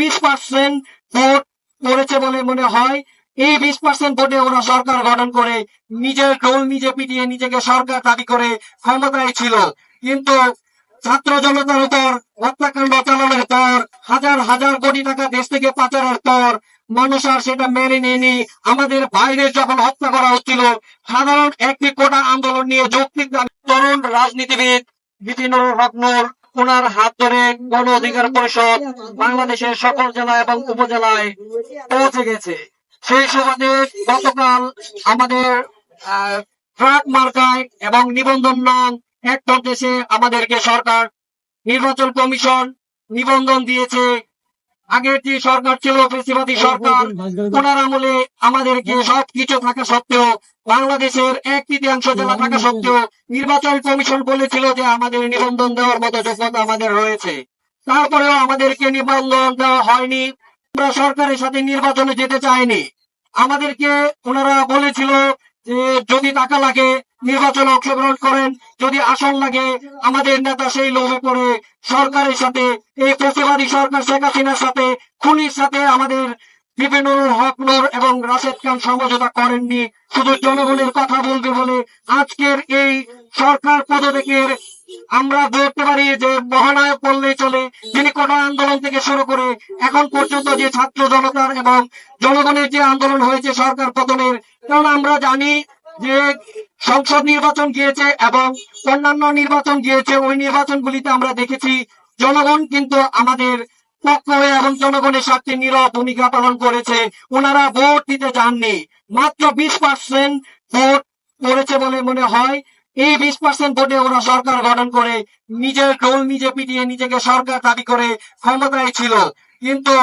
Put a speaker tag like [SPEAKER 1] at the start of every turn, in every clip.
[SPEAKER 1] বিশ percent vote পড়েছে বলে মনে হয়। এই বিশ পার্সেন্ট ভোটে ওরা সরকার গঠন করে, নিজের ঢোল নিজে পিটিয়ে নিজেকে সরকার দাবি করে ক্ষমতায় ছিল। কিন্তু ছাত্র জনতার উপর হত্যাকাণ্ড চালানোর পর, হাজার হাজার কোটি টাকা দেশ থেকে পাচারের পর, মানুষ আর সেটা মেনে নেয়নি। আমাদের বাইরে যখন হত্যা করা হচ্ছিল, সাধারণ একটি কোটা আন্দোলন নিয়ে যৌক্তিক তরুণ রাজনীতিবিদ বিপিনুর হকনুর ওনার হাত ধরে গণ অধিকার পরিষদ বাংলাদেশের সকল জেলা এবং উপজেলায় পৌঁছে গেছে। সেই সুবাদে গতকাল আমাদের ট্রাক মার্কায় এবং নিবন্ধন নং এক দেশে আমাদেরকে সরকার নির্বাচন কমিশন নিবন্ধন দিয়েছে। আগের যে সরকার ছিল ফেসিবাদী সরকার। ওনার আমলে আমাদেরকে সবকিছু থাকা সত্ত্বেও বাংলাদেশের এক তৃতীয়াংশ জেলা থাকা সত্ত্বেও নির্বাচন কমিশন বলেছিল যে আমাদের নিবন্ধন দেওয়ার মতো যোগ্যতা আমাদের রয়েছে। তারপরেও আমাদেরকে নিবন্ধন দেওয়া হয়নি। আমরা সরকারের সাথে নির্বাচনে যেতে চাইনি। আমাদেরকে ওনারা বলেছিল যে যদি টাকা লাগে নির্বাচনে অংশগ্রহণ করেন। যদি আসন লাগে আমাদের নেতা সেই লোভে পড়ে। সরকারের সাথে, এই প্রতিবাদী সরকার শেখ হাসিনার সাথে, খুনির সাথে আমাদের বিপিনুর হক এবং রাশেদ খান সমঝোতা করেননি। শুধু জনগণের কথা বলবে বলে আজকের এই সরকার পদত্যাগের আমরা বলতে পারি যে মহানায়ক বললেই চলে। যিনি কোটা আন্দোলন থেকে শুরু করে এখন পর্যন্ত যে ছাত্র জনতার এবং জনগণের যে আন্দোলন হয়েছে সরকার পতনের, কারণ আমরা জানি যে সংসদ নির্বাচন গিয়েছে এবং অন্যান্য নির্বাচন গিয়েছে। ওই নির্বাচনগুলিতে আমরা দেখেছি জনগণ কিন্তু আমাদের পক্ষ হয়ে এবং জনগণের স্বার্থে নীরব ভূমিকা পালন করেছে। ওনারা ভোট দিতে যাননি। মাত্র বিশ পার্সেন্ট ভোট পড়েছে বলে মনে হয়। এই বিশ পার্সেন্ট ভোটে ওরা সরকার গঠন করে, নিজের ঢোল নিজে পিটিয়ে নিজেকে সরকার দাবি করে ক্ষমতায় ছিল। কিন্তু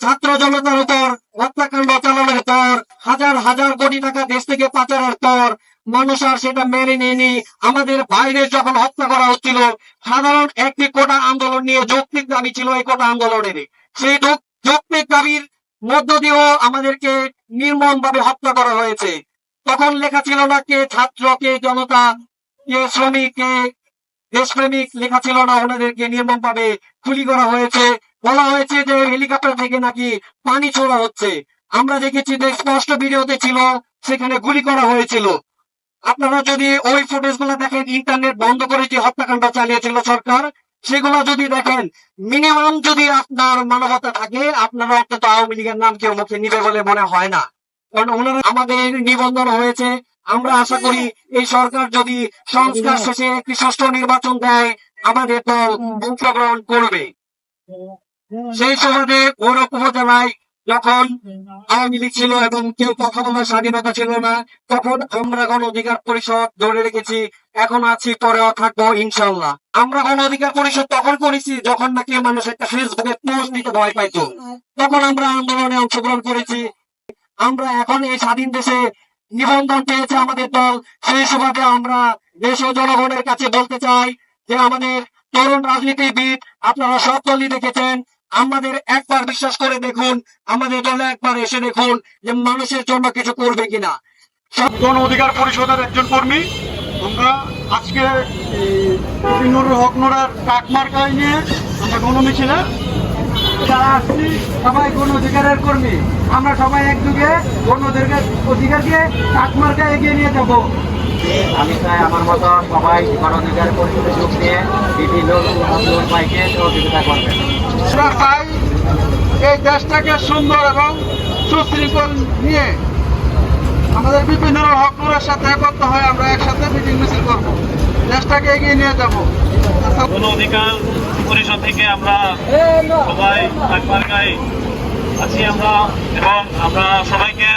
[SPEAKER 1] ছাত্র জনতার উপর হত্যাকাণ্ড চালানোর পর, হাজার হাজার কোটি টাকা দেশ থেকে পাচারের পর মানুষ আর সেটা মেনে নেয়নি। আমাদের বাইরে যখন হত্যা করা হচ্ছিল, সাধারণ একটি কোটা আন্দোলন নিয়ে যৌক্তিক দাবি ছিল এই কোটা আন্দোলনের। সেই যৌক্তিক দাবির মধ্য দিয়েও আমাদেরকে নির্মম ভাবে হত্যা করা হয়েছে। তখন লেখা ছিল না কে ছাত্র, কে জনতা, কে শ্রমিক, কে দেশপ্রেমিক, লেখা ছিল না ওনাদেরকে নির্মম ভাবে খুলি করা হয়েছে। বলা হয়েছে যে হেলিকপ্টার থেকে নাকি পানি ছোড়া হচ্ছে। আমরা দেখেছি যে স্পষ্ট ভিডিওতে ছিল, সেখানে গুলি করা হয়েছিল। আপনারা যদি ওই ফুটেজগুলো দেখেন ইন্টারনেট বন্ধ করে যে হত্যাকাণ্ড চালিয়েছিল সরকার, সেগুলো যদি দেখেন মিনিমাম যদি আপনার মানবতা থাকে, আপনারা অন্তত আওয়ামী লীগের নাম কেউ মুখে নিবে বলে মনে হয় না। কারণ ওনারা আমাদের নিবন্ধন হয়েছে। আমরা আশা করি এই সরকার যদি সংস্কার শেষে একটি ষষ্ঠ নির্বাচন দেয়, আমাদের দল অংশগ্রহণ করবে। সেই সুবাদে গৌরব উপজেলায় যখন আওয়ামী লীগ ছিল এবং কেউ কথা বলার স্বাধীনতা ছিল না তখন আমরা গণ অধিকার পরিষদ ধরে রেখেছি। এখন আছি পরেও থাকব ইনশাল্লাহ আমরা গণ অধিকার পরিষদ তখন করেছি যখন নাকি মানুষ একটা ফেসবুকে পোস্ট দিতে ভয় পাইতো। তখন আমরা আন্দোলনে অংশগ্রহণ করেছি। আমরা এখন এই স্বাধীন দেশে নিবন্ধন পেয়েছে আমাদের দল। সেই সুবাদে আমরা দেশ ও জনগণের কাছে বলতে চাই যে আমাদের তরুণ রাজনীতিবিদ আপনারা সব দলই দেখেছেন আমাদের একবার বিশ্বাস করে দেখুন, আমাদের দলে একবার এসে দেখুন যে মানুষের জন্য কিছু করবে কিনা।
[SPEAKER 2] গণ অধিকার পরিষদের একজন কর্মী। আমরা আজকে নুরুল হক নুরার কাক মার্কায় নিয়ে আমরা গণমিছিলে
[SPEAKER 3] যারা সবাই গণ অধিকারের কর্মী। আমরা সবাই একযোগে গণ অধিকার অধিকারকে কাকমার্কা এগিয়ে নিয়ে যাব। আমি চাই আমার মতো সবাই গণ অধিকার পরিষদে যোগ দিয়ে বিভিন্ন ভাইকে সহযোগিতা করবেন
[SPEAKER 2] আমরা চাই এই দেশটাকে সুন্দর এবং সুশৃঙ্খল নিয়ে আমাদের বিভিন্ন হক সাথে একত্র হয়ে আমরা একসাথে মিটিং মিছিল করব। দেশটাকে এগিয়ে নিয়ে যাব।
[SPEAKER 4] গণ অধিকার পরিষদ থেকে আমরা সবাই আছি আমরা এবং আমরা সবাইকে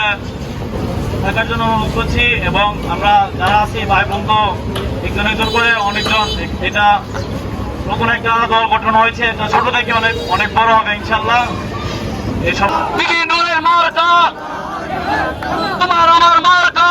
[SPEAKER 4] থাকার জন্য অনুরোধ করছি এবং আমরা যারা আছি ভাই বন্ধু একজন একজন করে অনেকজন, এটা নতুন একটা দল গঠন হয়েছে এটা ছোট থেকে অনেক অনেক বড় হবে ইনশাল্লাহ
[SPEAKER 1] এসব তোমার আমার মার্কা।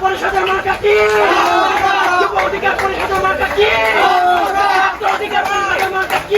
[SPEAKER 1] পরিষদের মার্কা কি? যুব অধিকার পরিষদের মার্কা
[SPEAKER 4] কি? ছাত্র অধিকার পরিষদের মার্কা কি?